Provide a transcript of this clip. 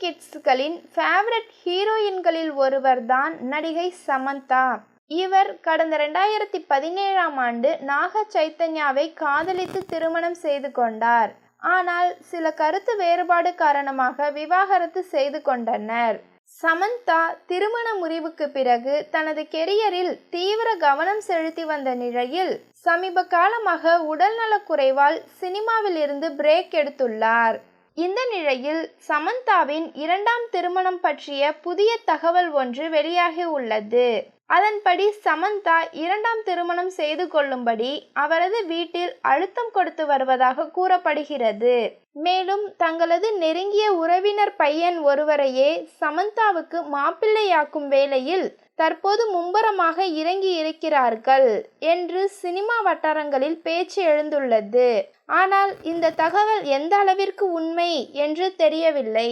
கிட்ஸ்களின் favourite ஹீரோயின்களில் ஒருவர்தான் நடிகை சமந்தா. இவர் கடந்த ரெண்டாயிரத்தி பதினேழாம் ஆண்டு நாக சைத்தன்யாவை காதலித்து திருமணம் செய்து கொண்டார். ஆனால் சில கருத்து வேறுபாடு காரணமாக விவாகரத்து செய்து கொண்டனர். சமந்தா திருமண முறிவுக்கு பிறகு தனது கெரியரில் தீவிர கவனம் செலுத்தி வந்த நிலையில் சமீப காலமாக உடல்நலக் குறைவால் சினிமாவில் இருந்து பிரேக் எடுத்துள்ளார். இந்த நிலையில் சமந்தாவின் இரண்டாம் திருமணம் பற்றிய புதிய தகவல் ஒன்று வெளியாகி உள்ளது. அதன்படி சமந்தா இரண்டாம் திருமணம் செய்து கொள்ளும்படி அவரது வீட்டில் அழுத்தம் கொடுத்து வருவதாக கூறப்படுகிறது. மேலும் தங்களது நெருங்கிய உறவினர் பையன் ஒருவரையே சமந்தாவுக்கு மாப்பிள்ளையாக்கும் வேளையில் தற்போது மும்பரமாக இறங்கி இருக்கிறார்கள் என்று சினிமா வட்டாரங்களில் பேச்சு எழுந்துள்ளது. ஆனால் இந்த தகவல் எந்த அளவிற்கு உண்மை என்று தெரியவில்லை.